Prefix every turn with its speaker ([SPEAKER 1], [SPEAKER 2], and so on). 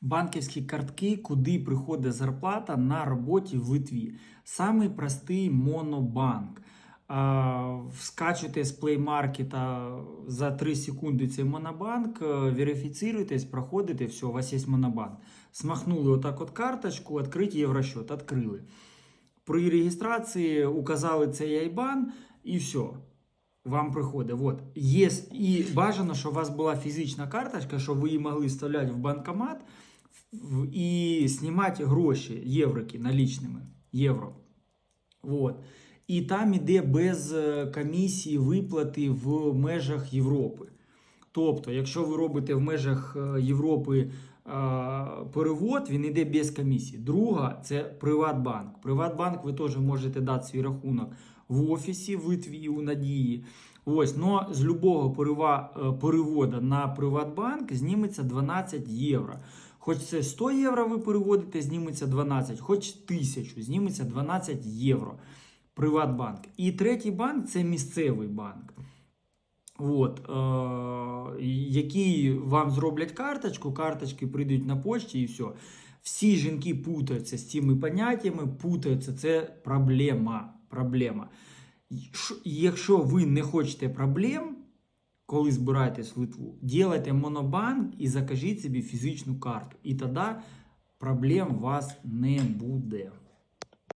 [SPEAKER 1] банківські картки, куди приходить зарплата на роботі в Литві. Самий простий монобанк. А, Скачуєте з плеймаркета за 3 секунди цей монобанк, е, верифіцируєтесь, проходите, все, у вас є монобанк. Смахнули отак от карточку, відкрити єврощот, відкрили. При реєстрації указали цей IBAN і все. Вам приходить. Вот. Є, і бажано, щоб у вас була фізична карточка, щоб ви її могли вставляти в банкомат і знімати гроші, євроки налічними. Євро. Вот. І там іде без е, комісії виплати в межах Європи. Тобто, якщо ви робите в межах е, Європи перевод, він йде без комісії. Друга це Приватбанк. Приватбанк ви теж можете дати свій рахунок в офісі в Литві у Надії. Ось, но з любого е, переводу на Приватбанк зніметься 12 євро. Хоч це 100 євро ви переводите, зніметься 12, хоч 1000, зніметься 12 євро. Приватбанк. І третій банк це місцевий банк. От, е, який вам зроблять карточку, карточки прийдуть на почті і все. Всі жінки путаються з цими поняттями, путаються, це проблема. проблема. Якщо ви не хочете проблем, коли збираєтесь в Литву, ділайте монобанк і закажіть собі фізичну карту. І тоді проблем у вас не буде.